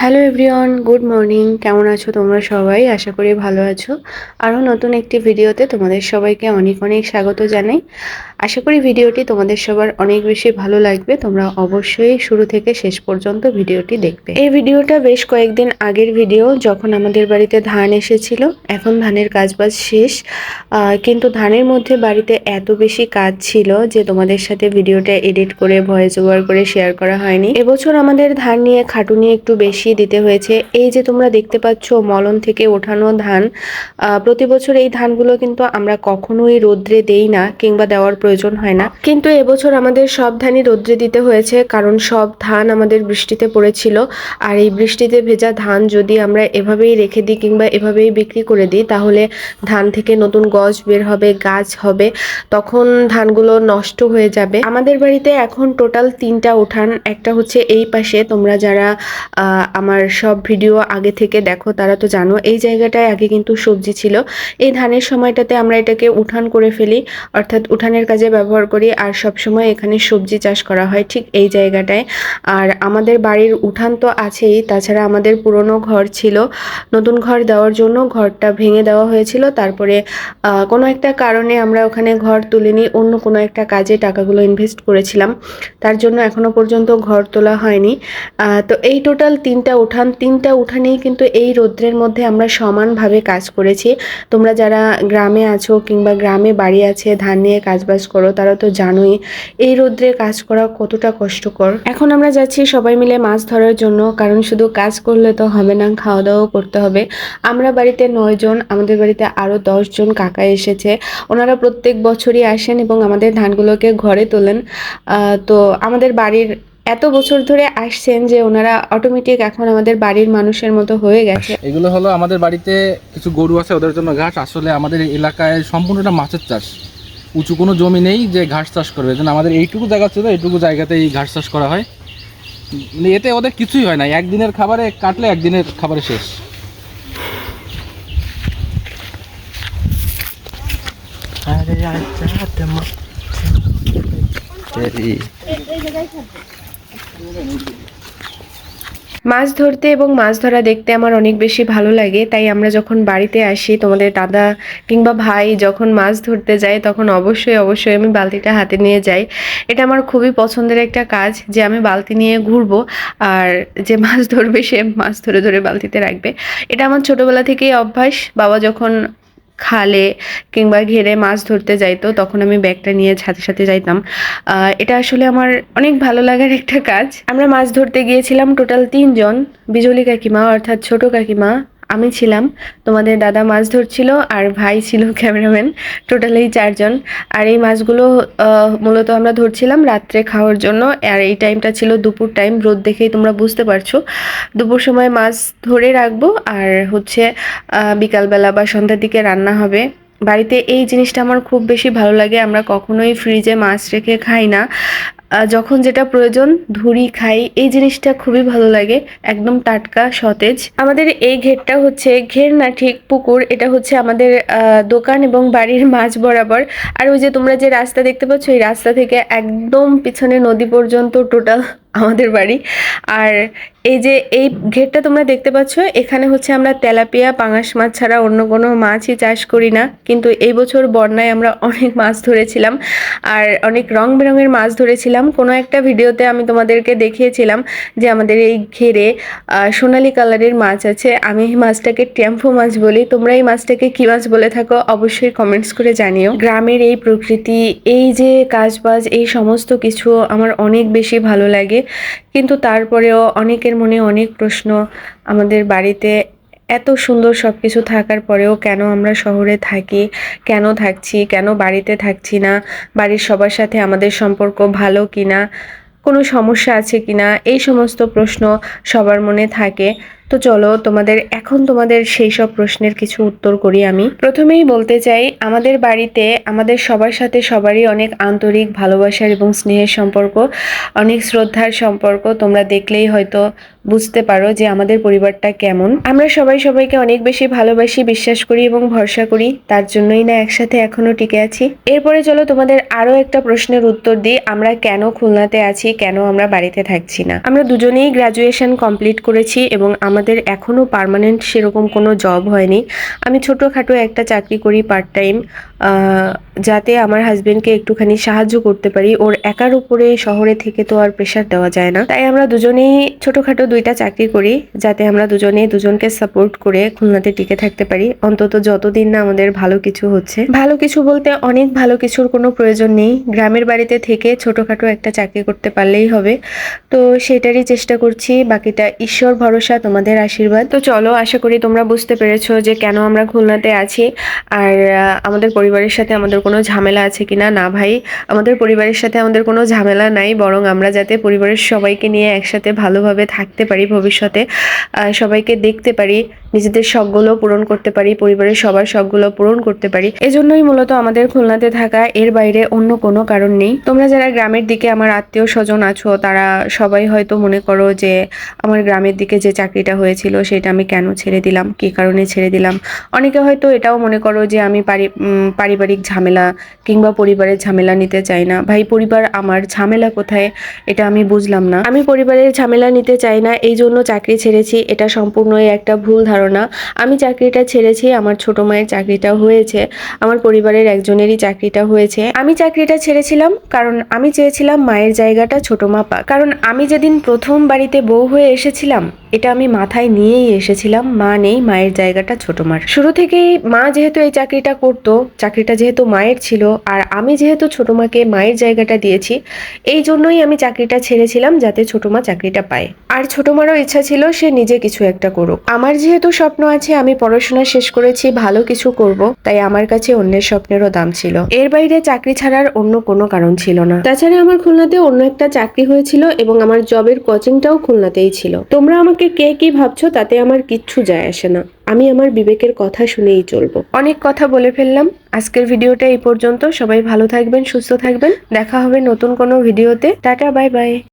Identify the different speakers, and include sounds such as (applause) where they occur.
Speaker 1: Hello everyone good morning কেমন আছো তোমরা সবাই? আশা করি ভালো আছো। আরও নতুন একটি ভিডিওতে তোমাদের সবাইকে অনেক অনেক স্বাগত জানাই। আশা করি ভিডিওটি তোমাদের সবার অনেক বেশি ভালো লাগবে। তোমরা অবশ্যই শুরু থেকে শেষ পর্যন্ত ভিডিওটি দেখবে। এই ভিডিওটা বেশ কয়েকদিন আগের ভিডিও, যখন আমাদের বাড়িতে ধান এসেছিল। এখন ধানের কাজবাজ শেষ। কিন্তু ধানের মধ্যে বাড়িতে এত বেশি কাজ ছিল যে তোমাদের সাথে ভিডিওটা এডিট করে, ভয়েস ওভার করে শেয়ার করা হয়নি। এবছর আমাদের ধান নিয়ে খাটুনি একটু বেশি দিতে হয়েছে। এই যে তোমরা দেখতে পাচ্ছ মলন থেকে ওঠানো ধান প্রতি বছর এই ধানগুলো কিন্তু আমরা কখনোই রোদ্রে দেই না কিংবা দেওয়ার প্রয়োজন হয় না। কিন্তু এবছর আমাদের সব ধানই রোদ্রে দিতে হয়েছে, কারণ সব ধান আমাদের বৃষ্টিতে পড়েছিল। আর এই বৃষ্টিতে ভেজা ধান যদি আমরা এভাবেই রেখে দিই কিংবা এভাবেই বিক্রি করে দিই, তাহলে ধান থেকে নতুন গজ বের হবে, গাছ হবে, তখন ধানগুলো নষ্ট হয়ে যাবে। আমাদের বাড়িতে এখন টোটাল তিনটা উঠান, একটা হচ্ছে এই পাশে, তোমরা যারা আমার সব ভিডিও আগে থেকে দেখো, তারা তো জানো, এই জায়গাটায় আগে কিন্তু সবজি ছিল। এই ধানের সময়টাতে আমরা এটাকে উঠান করে ফেলি, অর্থাৎ উঠানের কাজে ব্যবহার করি, আর সব সময় এখানে সবজি চাষ করা হয় ঠিক এই জায়গাটায়। আর আমাদের বাড়ির উঠান তো আছেই, তাছাড়া আমাদের পুরনো ঘর ছিল। নতুন ঘর দেওয়ার জন্য ঘরটা ভেঙে দেওয়া হয়েছিল। তারপরে কোনো একটা কারণে আমরা ওখানে ঘর তুলিনি, অন্য কোনো একটা কাজে টাকাগুলো ইনভেস্ট করেছিলাম। তার জন্য এখনও পর্যন্ত ঘর তোলা হয়নি। তো এই টোটাল তিনটা উঠান, তিনটা উঠানেই কিন্তু এই রৌদ্রের মধ্যে আমরা সমানভাবে কাজ করেছি। তোমরা যারা গ্রামে আছো কিংবা গ্রামে বাড়ি আছে, ধান নিয়ে কাজবাজ করো, তারা তো জানোই এই রৌদ্রে কাজ করা কতটা কষ্টকর। এখন আমরা যাচ্ছি সবাই মিলে মাছ ধরার জন্য, কারণ শুধু কাজ করলে তো হবে না খাওয়া দাওয়াও করতে হবে। আমরা বাড়িতে নয় জন, আমাদের বাড়িতে আরও দশ জন কাকা এসেছে। ওনারা প্রত্যেক বছরই আসেন এবং আমাদের ধানগুলোকে ঘরে তোলেন। তো আমাদের বাড়ির এত বছর ধরে আসছেন যে ওনারা অটোমেটিক এখন আমাদের বাড়ির মানুষের মতো হয়ে গেছে।
Speaker 2: এগুলো হলো আমাদের বাড়িতে কিছু গরু আছে ওদের জন্য ঘাস। আসলে আমাদের এলাকায় সম্পূর্ণটা মাছের চাষ। উঁচু কোনো জমি নেই যে ঘাস চাষ করবে। যেন আমাদের এইটুকু জায়গা ছিল এইটুকু জায়গাতেই ঘাস চাষ করা হয়। মানে এতে ওদের কিছুই হয় না। একদিনের খাবারে কাটলে একদিনের খাবারে শেষ।
Speaker 1: মাছ ধরতে এবং মাছ ধরা দেখতে আমার অনেক বেশি ভালো লাগে, তাই আমরা যখন বাড়িতে আসি, তোমাদের দাদা কিংবা ভাই যখন মাছ ধরতে যায়, তখন অবশ্যই অবশ্যই আমি বালতিটা হাতে নিয়ে যাই। এটা আমার খুবই পছন্দের একটা কাজ যে আমি বালতি নিয়ে ঘুরবো, আর যে মাছ ধরবে সে মাছ ধরে ধরে বালতিতে রাখবে। এটা আমার ছোটোবেলা থেকেই অভ্যাস। বাবা যখন খালে কিংবা ঘেরে মাছ ধরতে যাইতো, তখন আমি ব্যাগটা নিয়ে সাথে সাথে যাইতাম। এটা আসলে আমার অনেক ভালো লাগার একটা কাজ। আমরা মাছ ধরতে গিয়েছিলাম টোটাল তিনজন, বিজলি কাকিমা অর্থাৎ ছোট কাকিমা আমি ছিলাম, তোমাদের দাদা মাছ ধরছিল আর ভাই ছিল ক্যামেরাম্যান, টোটালি চারজন। আর এই মাছগুলো মূলত আমরা ধরছিলাম রাত্রে খাওয়ার জন্য। আর এই টাইমটা ছিল দুপুর টাইম, রোদ দেখেই তোমরা বুঝতে পারছ। দুপুর সময় মাছ ধরে রাখব আর হচ্ছে বিকালবেলা বা সন্ধ্যার দিকে রান্না হবে। বাড়িতে এই জিনিসটা আমার খুব বেশি ভালো লাগে। আমরা কখনোই ফ্রিজে মাছ রেখে খাই না। যখন যেটা প্রয়োজন, ধুরি, খাই, এই জিনিসটা খুবই ভালো লাগে। একদম টাটকা, সতেজ। আমাদের এই ঘেরটা হচ্ছে, ঘের না ঠিক, পুকুর, এটা হচ্ছে আমাদের দোকান এবং বাড়ির (laughs) মাঝ বরাবর। আর ওই যে তোমরা যে রাস্তা দেখতে পাচ্ছ, এই রাস্তা থেকে একদম পিছনে নদী পর্যন্ত টোটাল আমাদের বাড়ি। আর এই যে এই ঘেরটা তোমরা দেখতে পাচ্ছ, এখানে হচ্ছে আমরা তেলাপিয়া, পাঙাশ মাছ ছাড়া অন্য কোনো মাছই চাষ করি না। কিন্তু এই বছর বন্যায় আমরা অনেক মাছ ধরেছিলাম আর অনেক রং বেরঙের মাছ ধরেছিলাম। কোনো একটা ভিডিওতে আমি তোমাদেরকে দেখিয়েছিলাম যে আমাদের এই ঘেরে সোনালী কালারের মাছ আছে। আমি এই মাছটাকে ট্যাম্পো মাছ বলি। তোমরা এই মাছটাকে কী মাছ বলে থাকো অবশ্যই কমেন্টস করে জানিও। গ্রামের এই প্রকৃতি, এই যে কাজবাজ, এই সমস্ত কিছু আমার অনেক বেশি ভালো লাগে। কিন্তু তারপরেও অনেকের মনে অনেক প্রশ্ন, আমাদের বাড়িতে এত সুন্দর সব কিছু থাকার পরেও কেন আমরা শহরে থাকি, কেন থাকছি, কেন বাড়িতে থাকছি না, বাড়ির সবার সাথে আমাদের সম্পর্ক ভালো কিনা কোনো সমস্যা আছে কি না? এই সমস্ত প্রশ্ন সবার মনে থাকে। তো চলো তোমাদের, এখন তোমাদের সেই সব প্রশ্নের কিছু উত্তর করি আমি। প্রথমেই বলতে চাই, আমাদের বাড়িতে, আমাদের সবার সাথে সবারই অনেক আন্তরিক ভালোবাসার এবং স্নেহের সম্পর্ক, অনেক শ্রদ্ধার সম্পর্ক। তোমরা দেখলেই হয়তো বুঝতে পারো যে আমাদের পরিবারটা কেমন। আমরা সবাই সবাইকে অনেক বেশি ভালোবাসি, বিশ্বাস করি এবং ভরসা করি। তার জন্যই না একসাথে এখনও টিকে আছি। এরপরে চলো তোমাদের আরও একটা প্রশ্নের উত্তর দিই। আমরা কেন খুলনাতে আছি, কেন আমরা বাড়িতে থাকছি না? আমরা দুজনেই গ্রাজুয়েশন কমপ্লিট করেছি এবং আমাদের এখনও পার্মানেন্ট সেরকম কোনো জব হয়নি। আমি ছোটোখাটো একটা চাকরি করি পার্ট টাইম যাতে আমার হাজবেন্ডকে একটুখানি সাহায্য করতে পারি। ওর একার উপরে শহরে থেকে তো আর প্রেশার দেওয়া যায় না। তাই আমরা দুজনেই ছোটোখাটো দুইটা চাকরি করি, যাতে আমরা দুজনেই দুজনকে সাপোর্ট করে খুলনাতে টিকে থাকতে পারি। অন্তত যতদিন না আমাদের ভালো কিছু হচ্ছে। ভালো কিছু বলতে অনেক ভালো কিছুর কোনো প্রয়োজন নেই। গ্রামের বাড়িতে থেকে ছোটোখাটো একটা চাকরি করতে পারলেই হবে। তো সেটারই চেষ্টা করছি। বাকিটা ঈশ্বর ভরসা, তোমাদের আশীর্বাদ। তো চলো, আশা করি তোমরা বুঝতে পেরেছ যে কেন আমরা খুলনাতে আছি। আর আমাদের পরিবারের সাথে আমাদের কোনো ঝামেলা আছে কিনা না? ভাই, আমাদের পরিবারের সাথে আমাদের কোনো ঝামেলা নাই, বরং আমরা যাতে পরিবারের সবাইকে নিয়ে একসাথে ভালোভাবে থাকতে পারি ভবিষ্যতে সবাইকে দেখতে পারি। নিজেদের শখগুলো পূরণ করতে পারি, পরিবারের সবার শখগুলো পূরণ করতে পারি। এজন্যই মূলত আমাদের খুলনাতে থাকা এর বাইরে অন্য কোনো কারণ নেই। তোমরা যারা গ্রামের দিকে আমার আত্মীয় স্বজন আছো, তারা সবাই হয়তো মনে করো যে আমার গ্রামের দিকে যে চাকরিটা হয়েছিল, সেটা আমি কেন ছেড়ে দিলাম, কী কারণে ছেড়ে দিলাম? অনেকে হয়তো এটাও মনে করো যে আমি পারি পারিবারিক ঝামেলা কিংবা পরিবারের ঝামেলা নিতে চাই না। ভাই, পরিবার আমার ঝামেলা কোথায়? এটা আমি বুঝলাম না। আমি পরিবারের ঝামেলা নিতে চাই না এই জন্য চাকরি ছেড়েছি। এটা সম্পূর্ণই একটা ভুল ধারণা। আমি চাকরিটা ছেড়েছি, আমার ছোট মায়ের চাকরিটা হয়েছে, আমার পরিবারের একজনেরই চাকরিটা হয়েছে। আমি চাকরিটা ছেড়েছিলাম কারণ আমি চেয়েছিলাম মায়ের জায়গাটা ছোট মা পাক কারণ আমি যেদিন প্রথম বাড়িতে বউ হয়ে এসেছিলাম, এটা আমি মাথায় নিয়েই এসেছিলাম, মা নেই, মায়ের জায়গাটা ছোট মার। শুরু থেকেই মা যেহেতু এই চাকরিটা করতো, চাকরিটা যেহেতু মায়ের ছিল, আর আমি যেহেতু ছোট মাকে মায়ের জায়গাটা দিয়েছি, এই জন্যই আমি চাকরিটা ছেড়েছিলাম যাতে ছোট মা চাকরিটা পায়। আর ছোট মারও ইচ্ছা ছিল সে নিজে কিছু একটা করুক। আমার যেহেতু স্বপ্ন আছে, আমি পড়াশোনা শেষ করেছি, ভালো কিছু করব। তাই আমার কাছে অন্যের স্বপ্নেরও দাম ছিল। এর বাইরে চাকরি ছাড়ার অন্য কোনো কারণ ছিল না। তাছাড়া আমার খুলনাতে অন্য একটা চাকরি হয়েছিল এবং আমার জবের কোচিংটাও খুলনাতেই ছিল। তোমরা আমাকে কে কি ভাবছ তাতে আমার কিচ্ছু যায় আসে না। আমি আমার বিবেকের কথা শুনেই চলবো। অনেক কথা বলে ফেললাম। আজকের ভিডিওটা এই পর্যন্ত। সবাই ভালো থাকবেন, সুস্থ থাকবেন। দেখা হবে নতুন কোনো ভিডিওতে। Tata, bye bye.